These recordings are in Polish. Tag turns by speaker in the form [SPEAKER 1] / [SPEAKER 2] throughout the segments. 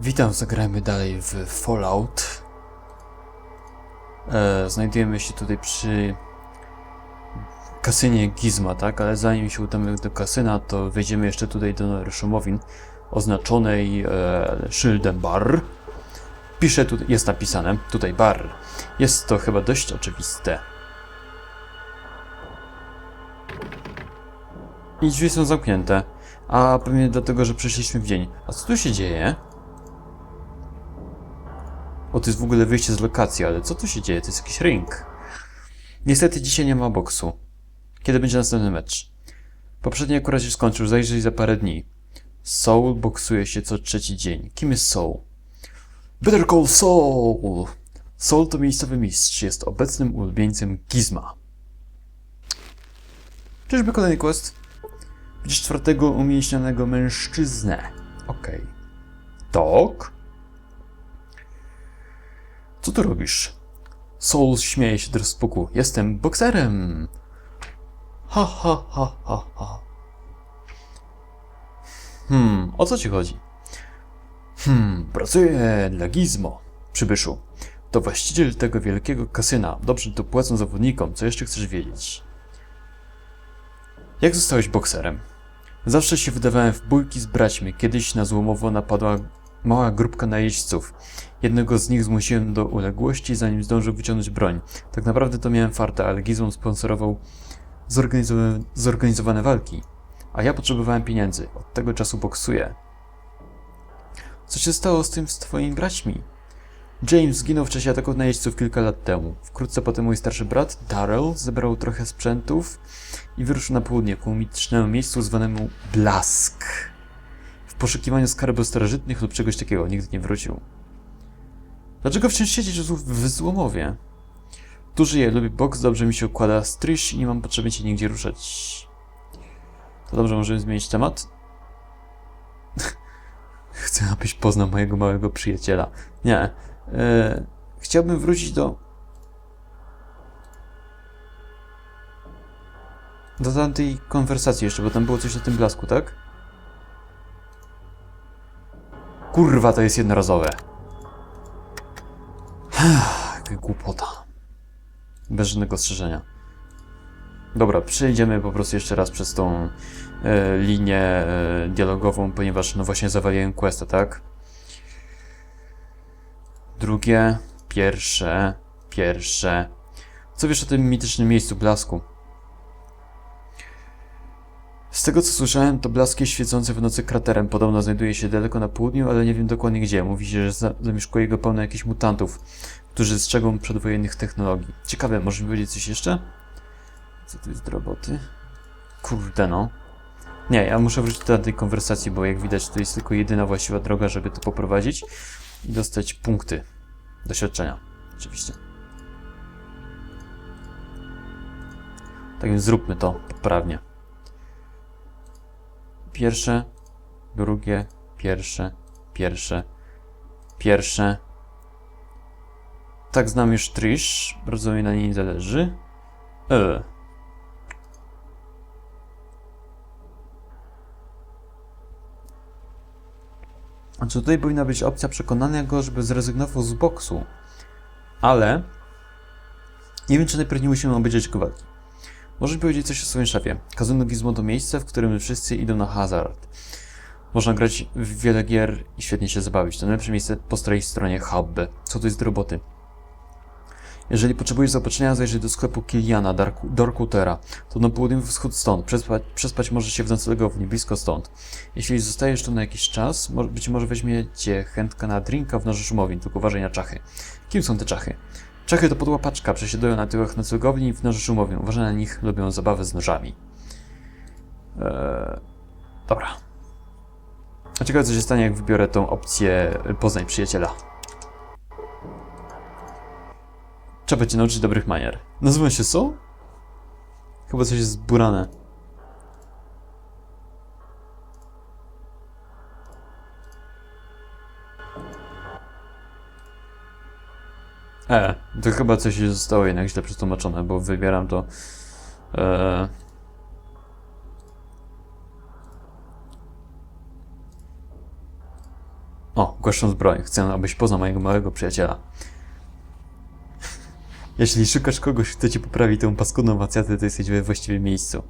[SPEAKER 1] Witam, zagrajmy dalej w Fallout. E, znajdujemy się tutaj przy kasynie Gizma, tak? Ale zanim się udamy do kasyna, to wejdziemy jeszcze tutaj do Szumowin oznaczonej e, szyldem bar. Pisze tu, jest napisane tutaj bar. Jest to chyba dość oczywiste. I drzwi są zamknięte. A pewnie dlatego, że przyszliśmy w dzień. A co tu się dzieje? O, to jest w ogóle wyjście z lokacji, ale co tu się dzieje? To jest jakiś ring. Niestety dzisiaj nie ma boksu. Kiedy będzie następny mecz? Poprzedni akurat się skończył, zajrzyj za parę dni. Soul boksuje się co trzeci dzień. Kim jest Soul? Better Call Saul! Soul to miejscowy mistrz, jest obecnym ulubieńcem Gizma. Czyżby kolejny quest? Widzisz czwartego umięśnionego mężczyznę. Okej. Tak? Co tu robisz? Soul śmieje się do rozpuku. Jestem bokserem. Ha, ha, ha, ha, ha. Hmm, o co ci chodzi? Hmm, pracuję dla Gizmo, przybyszu. To właściciel tego wielkiego kasyna. Dobrze tu płacą zawodnikom. Co jeszcze chcesz wiedzieć? Jak zostałeś bokserem? Zawsze się wydawałem w bójki z braćmi. Kiedyś na złomowo napadła mała grupka najeźdźców. Jednego z nich zmusiłem do uległości, zanim zdążył wyciągnąć broń. Tak naprawdę to miałem fartę, ale Gizmo sponsorował zorganizowane walki. A ja potrzebowałem pieniędzy. Od tego czasu boksuję. Co się stało z tym z twoimi braćmi? James zginął w czasie ataków najeźdźców kilka lat temu. Wkrótce potem mój starszy brat, Darrell, zebrał trochę sprzętów i wyruszył na południe ku mitycznemu miejscu zwanemu Blask. W poszukiwaniu skarbów starożytnych lub czegoś takiego nigdy nie wrócił. Dlaczego wciąż siedzisz w złomowie? Tu żyję, lubię boks, dobrze mi się układa Trish i nie mam potrzeby cię nigdzie ruszać. To dobrze, możemy zmienić temat? Chcę, abyś poznał mojego małego przyjaciela. Nie. E, chciałbym wrócić do... Do tamtej konwersacji jeszcze, bo tam było coś o tym blasku, tak? Kurwa, to jest jednorazowe. Jaka głupota. Bez żadnego strzeżenia. Dobra, przejdziemy po prostu jeszcze raz przez tą e, linię e, dialogową, ponieważ no właśnie zawaliłem questa, tak? Drugie, pierwsze, pierwsze. Co wiesz o tym mitycznym miejscu blasku? Z tego co słyszałem, to blask jest świecący w nocy kraterem. Podobno znajduje się daleko na południu, ale nie wiem dokładnie gdzie. Mówi się, że za- zamieszkuje go pełno jakichś mutantów, którzy strzegą przedwojennych technologii. Ciekawe, możesz mi powiedzieć coś jeszcze? Co to jest do roboty? Kurde no. Nie, ja muszę wrócić do tej konwersacji, bo jak widać to jest tylko jedyna właściwa droga, żeby to poprowadzić i dostać punkty doświadczenia. Oczywiście. Tak więc zróbmy to poprawnie. Pierwsze, drugie, pierwsze, pierwsze, pierwsze. Tak znam już Trish, bardzo mi na niej zależy. E. Znaczy tutaj powinna być opcja przekonania go, żeby zrezygnował z boksu. Ale nie wiem, czy najpierw nie musimy obejrzeć walki. Możesz powiedzieć coś o swoim szefie. Kazuno Gizmo to miejsce, w którym wszyscy idą na hazard. Można grać w wiele gier i świetnie się zabawić. To najlepsze miejsce po której stronie hubby. Co to jest do roboty? Jeżeli potrzebujesz zaopatrzenia, zajrzyj do sklepu Kiliana, Darkwater'a. To na południowy wschód stąd. Przespać, przespać możesz się w noclegowni, blisko stąd. Jeśli zostajesz tu na jakiś czas, być może weźmie cię chętka na drinka w noży szumowin, tylko uważaj na czachy. Kim są te czachy? Czachy to podła paczka, przesiadują na tyłach noclegowni w noży szumowin. Uważaj na nich, lubią zabawy z nożami. Eee, dobra. A ciekawe co się stanie, jak wybiorę tą opcję poznaj przyjaciela. Trzeba cię nauczyć dobrych manier. Nazywam się Soul? Chyba coś jest zburane. E, to chyba coś zostało jednak źle przetłumaczone, bo wybieram to. E, O, głaszcząc broń, chcę, abyś poznał mojego małego przyjaciela. Jeśli szukasz kogoś, kto ci poprawi tę paskudną wacjatę, to jesteś we właściwym miejscu.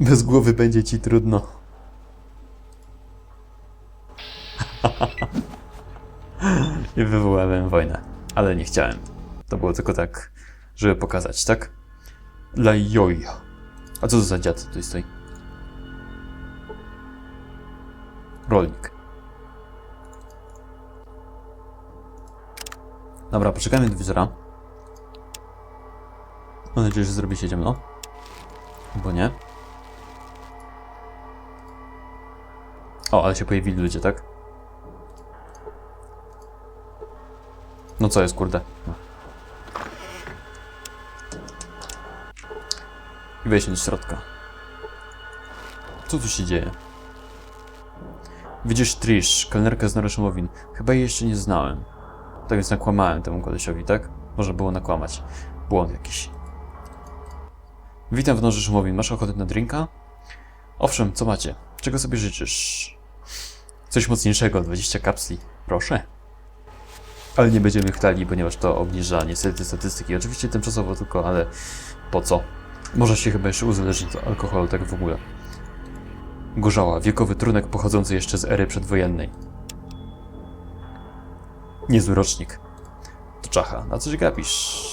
[SPEAKER 1] Bez głowy będzie ci trudno. I wywołałem wojnę, ale nie chciałem. To było tylko tak, żeby pokazać, tak? Dla joja. A co to za dziad tutaj stoi? Rolnik. Dobra, poczekajmy do wizora. Mam nadzieję, że zrobi się ciemno. Bo nie. O, ale się pojawili ludzie, tak? No co jest, kurde? I wejść do środka. Co tu się dzieje? Widzisz Trish, kelnerkę z Naruszymowin. Chyba jej jeszcze nie znałem. Tak więc nakłamałem temu kolesiowi, tak? Może było nakłamać. Błąd jakiś. Witam w Noży Szumowin. Masz ochotę na drinka? Owszem, co macie? Czego sobie życzysz? Coś mocniejszego, 20 kapsli. Proszę. Ale nie będziemy chwali, ponieważ to obniża niestety statystyki. Oczywiście tymczasowo tylko, ale po co? Może się chyba jeszcze uzależnić od alkoholu, tak w ogóle. Gorzała, wiekowy trunek pochodzący jeszcze z ery przedwojennej. Niezły rocznik. To czacha, na coś gapisz?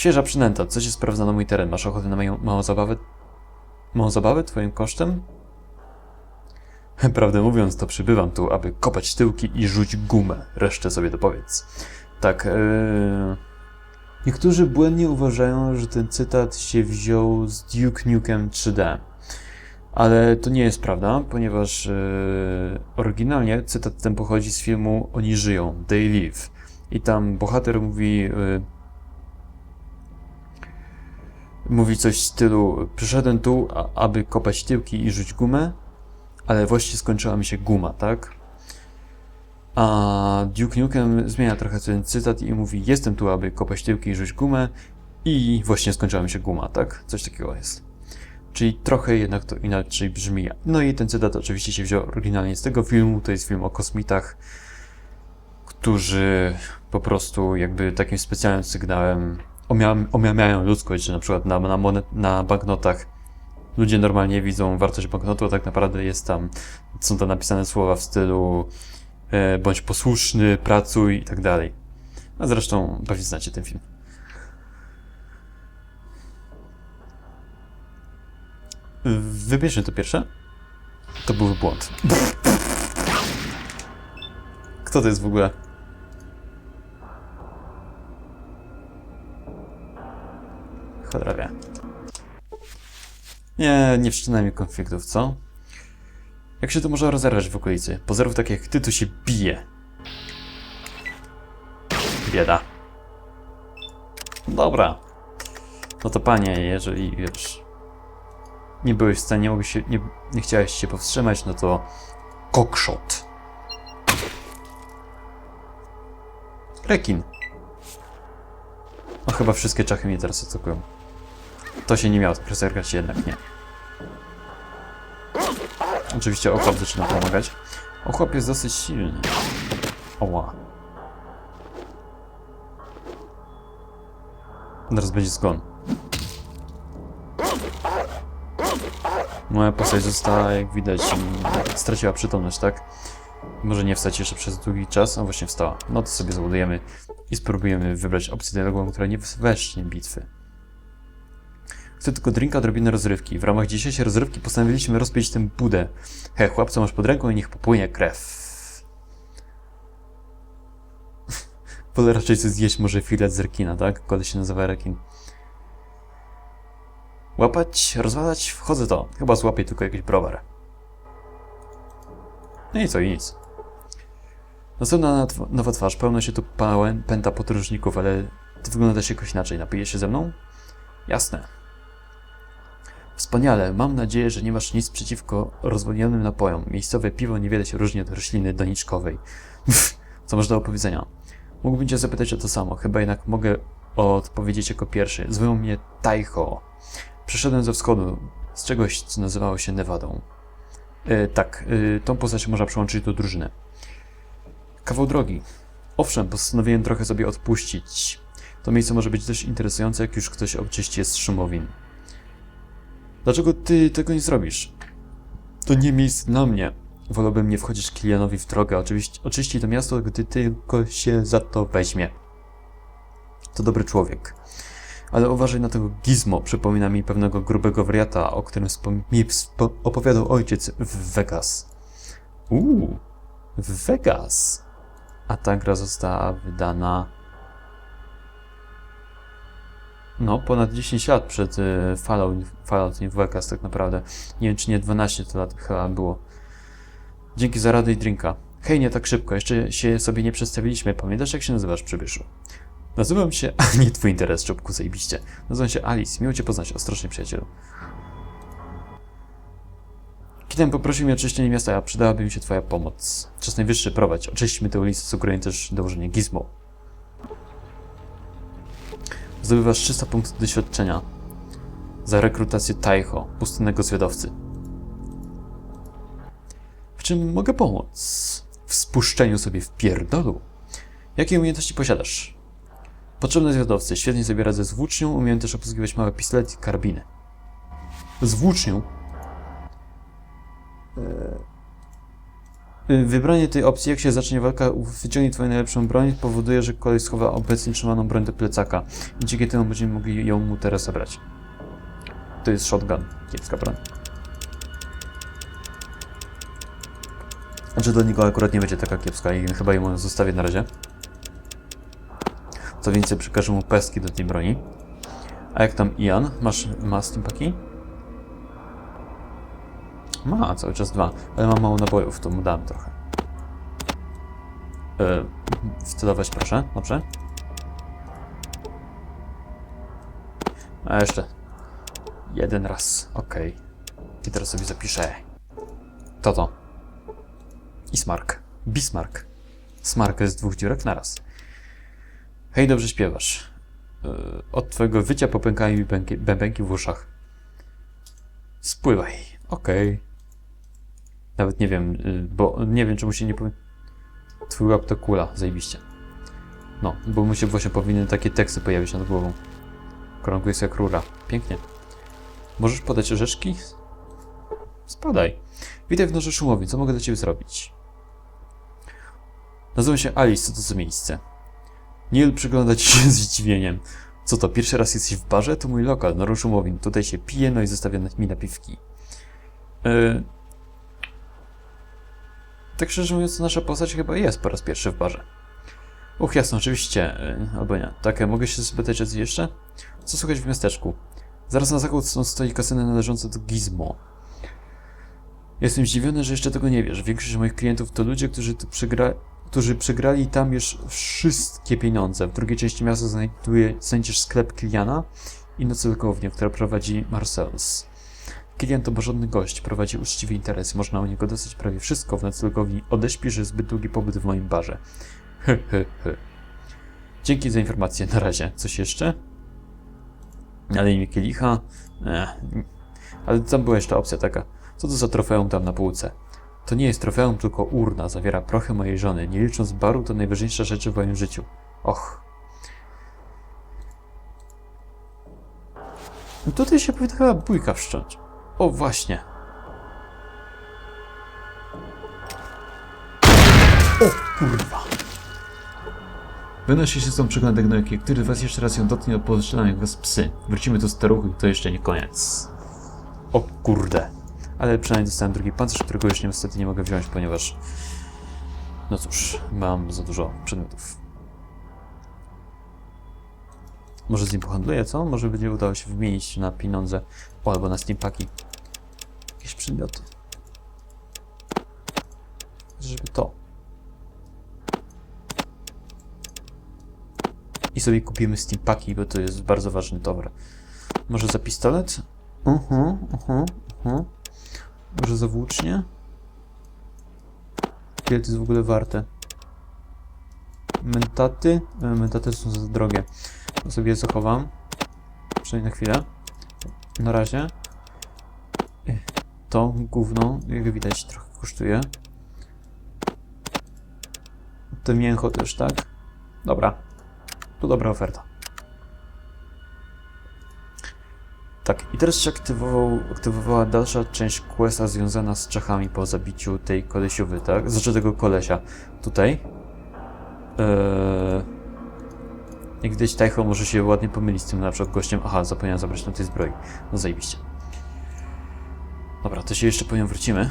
[SPEAKER 1] Świeża przynęta, co się sprawdza na mój teren? Masz ochotę na moją małą zabawę? Małą zabawę twoim kosztem? Prawdę mówiąc, to przybywam tu, aby kopać tyłki i rzuć gumę. Resztę sobie dopowiedz. Tak, yy... Niektórzy błędnie uważają, że ten cytat się wziął z Duke Nukem 3D. Ale to nie jest prawda, ponieważ yy, oryginalnie cytat ten pochodzi z filmu Oni żyją, They Live. I tam bohater mówi... Yy, mówi coś w stylu przyszedłem tu, aby kopać tyłki i rzuć gumę, ale właściwie skończyła mi się guma, tak? A Duke Nukem zmienia trochę ten cytat i mówi jestem tu, aby kopać tyłki i rzuć gumę i właśnie skończyła mi się guma, tak? Coś takiego jest. Czyli trochę jednak to inaczej brzmi. No i ten cytat oczywiście się wziął oryginalnie z tego filmu, to jest film o kosmitach, którzy po prostu jakby takim specjalnym sygnałem omia- omiamiają ludzkość, że na przykład na, na, monet, na banknotach ludzie normalnie widzą wartość banknotu, a tak naprawdę jest tam, są tam napisane słowa w stylu e, bądź posłuszny, pracuj i tak dalej. A zresztą pewnie znacie ten film. Wybierzmy to pierwsze. To był błąd. Kto to jest w ogóle? Cholera wie. Nie, nie wszczynaj mi konfliktów, co? Jak się to może rozerwać w okolicy? Pozorów tak jak ty tu się bije. Bieda. Dobra. No to panie, jeżeli wiesz... Nie byłeś w stanie, nie, nie, nie chciałeś się powstrzymać, no to... Cockshot. Rekin. No chyba wszystkie czachy mnie teraz atakują. To się nie miało rozerwać jednak, nie. Oczywiście ochłap zaczyna pomagać. Ochłap jest dosyć silny. Oła. Teraz będzie zgon. Moja postać została, jak widać, mm, straciła przytomność, tak? Może nie wstać jeszcze przez długi czas, a właśnie wstała. No to sobie załadujemy i spróbujemy wybrać opcję dialogową, która nie wecznie bitwy. Chcę tylko drinka, odrobinę rozrywki. W ramach dzisiejszej rozrywki postanowiliśmy rozpić tę budę. He, chłopca masz pod ręką i niech popłynie krew. Wolę raczej coś zjeść może filet z rekina, tak? Koleś się nazywa rekin. Łapać, rozwalać, wchodzę to. Chyba złapię tylko jakiś browar. No i co, i nic. Następna nowa twarz, pełno się tu pęta podróżników, ale ty wyglądasz jakoś inaczej. Napijesz się ze mną? Jasne. Wspaniale, mam nadzieję, że nie masz nic przeciwko rozwodnionym napojom. Miejscowe piwo niewiele się różni od rośliny doniczkowej. Co można do powiedzenia? Mógłbym cię zapytać o to samo, chyba jednak mogę odpowiedzieć jako pierwszy. Zwoją mnie Taiho. Przyszedłem ze wschodu, z czegoś, co nazywało się Nevadą. E, tak, e, tą postać można przyłączyć do drużyny. Kawał drogi. Owszem, postanowiłem trochę sobie odpuścić. To miejsce może być dość interesujące, jak już ktoś oczyści jest z szumowin. Dlaczego ty tego nie zrobisz? To nie miejsce dla mnie. Wolałbym nie wchodzić Kilianowi w drogę. Oczywiście, oczyści to miasto, gdy tylko się za to weźmie. To dobry człowiek. Ale uważaj na tego gizmo. Przypomina mi pewnego grubego wariata, o którym mi opowiadał ojciec w Vegas. Uuu, w Vegas. A ta gra została wydana. No, ponad 10 lat przed y, Fallout, Fallout New Vegas, tak naprawdę. Nie wiem, czy nie 12 to lat chyba było. Dzięki za radę i drinka. Hej, nie tak szybko, jeszcze się sobie nie przedstawiliśmy. Pamiętasz, jak się nazywasz, przybyszu? Nazywam się... Nie twój interes, czubku, zajebiście. Nazywam się Alice. Miło cię poznać, ostrożnie, przyjacielu. Kitem poprosił mnie o czyszczenie miasta, a przydałaby mi się twoja pomoc. Czas najwyższy, prowadź. Oczyśćmy tę ulicę, sugeruję też dołożenie gizmo. Zdobywasz 300 punktów doświadczenia za rekrutację Taiho, pustynnego zwiadowcy. W czym mogę pomóc? W spuszczeniu sobie w pierdolu. Jakie umiejętności posiadasz? Potrzebne zwiadowcy. Świetnie sobie radzę z włócznią, umiem też obsługiwać małe pistolety i karabiny. Z włócznią? Eee, Wybranie tej opcji, jak się zacznie walka, wyciągnie twoją najlepszą broń, powoduje, że koleś schowa obecnie trzymaną broń do plecaka i dzięki temu będziemy mogli ją mu teraz zabrać. To jest shotgun, kiepska broń. Znaczy do niego akurat nie będzie taka kiepska i chyba ją zostawię na razie. Co więcej, przekażę mu pestki do tej broni. A jak tam Ian? Masz, ma steampaki? Ma, cały czas dwa, ale ma mało nabojów, to mu dam trochę. Yy, wcelować proszę, dobrze? A jeszcze. Jeden raz, okej. I teraz sobie zapiszę. To to. I smark. Bismarck. Smark z dwóch dziurek naraz. Hej, dobrze śpiewasz. Yy, od twojego wycia popękają mi bębenki w uszach. Spływaj. Okej. Nawet nie wiem, yy, bo nie wiem, czemu się nie powie... Twój łap to kula, zajebiście. No, bo mu się właśnie powinny takie teksty pojawić nad głową. Jest jak rura. Pięknie. Możesz podać orzeszki? Spadaj. Witaj w noże szumowi. Co mogę dla ciebie zrobić? Nazywam się Alice. Co to za miejsce? Neil przygląda ci się z zdziwieniem. Co to, pierwszy raz jesteś w barze? To mój lokal, Noru Szumowin. Tutaj się pije, no i zostawia mi napiwki. Yy... Tak szczerze mówiąc, nasza postać chyba jest po raz pierwszy w barze. Uch, jasno, oczywiście. Yy, albo nie. Tak, mogę się spytać o jeszcze? Co słychać w miasteczku? Zaraz na zachód stoi kasyna należąca do Gizmo. Jestem zdziwiony, że jeszcze tego nie wiesz. Większość moich klientów to ludzie, którzy przegra... którzy przegrali tam już wszystkie pieniądze. W drugiej części miasta znajduje... znajdziesz sklep Kiliana i noclegownię, która prowadzi Marcellus. Kilian to porządny gość, prowadzi uczciwy interes. Można u niego dostać prawie wszystko w noclegowni. Odeśpi, że zbyt długi pobyt w moim barze. He, he, he. Dzięki za informację. Na razie. Coś jeszcze? Ale imię kielicha? Ech. Ale tam była jeszcze opcja taka. Co to za trofeum tam na półce? To nie jest trofeum, tylko urna. Zawiera prochy mojej żony. Nie licząc baru, to najważniejsza rzecz w moim życiu. Och. No tutaj się powinna chyba bójka wszcząć. O, właśnie. O, kurwa. Wynosi się stąd przeglądek Nojki, który was jeszcze raz ją dotknie, opoczynają jak was psy. Wrócimy do staruchy i to jeszcze nie koniec. O kurde. Ale przynajmniej dostałem drugi pancerz, którego już niestety nie mogę wziąć, ponieważ... No cóż, mam za dużo przedmiotów. Może z nim pohandluję, co? Może będzie udało się wymienić na pieniądze. O, albo na steampaki. Jakieś przedmioty. Żeby to. I sobie kupimy steampaki, bo to jest bardzo ważny towar. Może za pistolet? Mhm, mhm, mhm. Może za włócznie? Ile to jest w ogóle warte? Mentaty? E, Mentaty są za drogie. To sobie je zachowam. Przynajmniej na chwilę. Na razie. To gówno, jak widać, trochę kosztuje. To mięcho też, tak? Dobra. To dobra oferta. Tak, i teraz się aktywował, aktywowała dalsza część questa związana z Czechami po zabiciu tej kolesiowy, tak? Znaczy tego kolesia. Tutaj. Eee... Jak widać, Tajcho może się ładnie pomylić z tym na przykład gościem. Aha, zapomniałem zabrać na tej zbroi. No zajebiście. Dobra, to się jeszcze po nią wrócimy.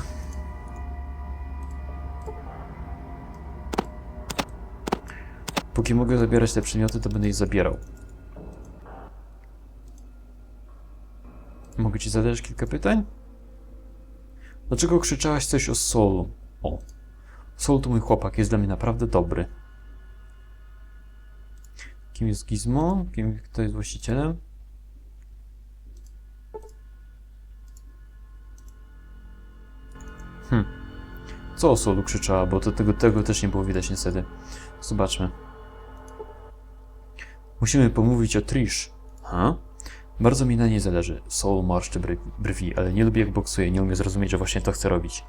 [SPEAKER 1] Póki mogę zabierać te przedmioty, to będę je zabierał. Mogę ci zadać kilka pytań? Dlaczego krzyczałaś coś o Solu? O. Sol to mój chłopak, jest dla mnie naprawdę dobry. Kim jest Gizmo? Kim, kto jest właścicielem? Hm. Co o Solu krzyczała, bo to, tego, tego też nie było widać niestety. Zobaczmy. Musimy pomówić o Trish. Ha? Bardzo mi na niej zależy. Soul marszczy brwi, ale nie lubię jak boksuje, nie umie zrozumieć, że właśnie to chce robić.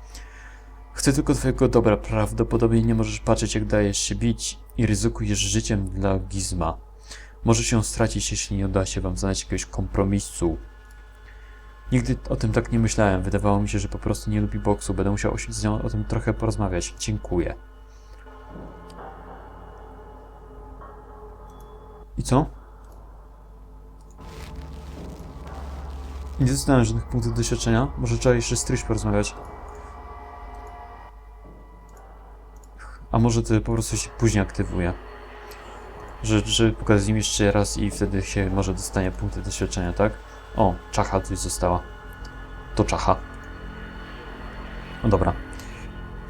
[SPEAKER 1] Chcę tylko twojego dobra, prawdopodobnie nie możesz patrzeć jak dajesz się bić i ryzykujesz życiem dla Gizma. Możesz ją stracić, jeśli nie uda się wam znaleźć jakiegoś kompromisu. Nigdy o tym tak nie myślałem. Wydawało mi się, że po prostu nie lubi boksu. Będę musiał z nią o tym trochę porozmawiać. Dziękuję. I co? Nie dostałem żadnych punktów doświadczenia. Może trzeba jeszcze z Trish porozmawiać. A może to po prostu się później aktywuje. Że, że im jeszcze raz i wtedy się może dostanie punkty doświadczenia, tak? O, czacha tu została. To czacha. No dobra.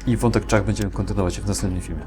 [SPEAKER 1] I wątek czach będziemy kontynuować w następnym filmie.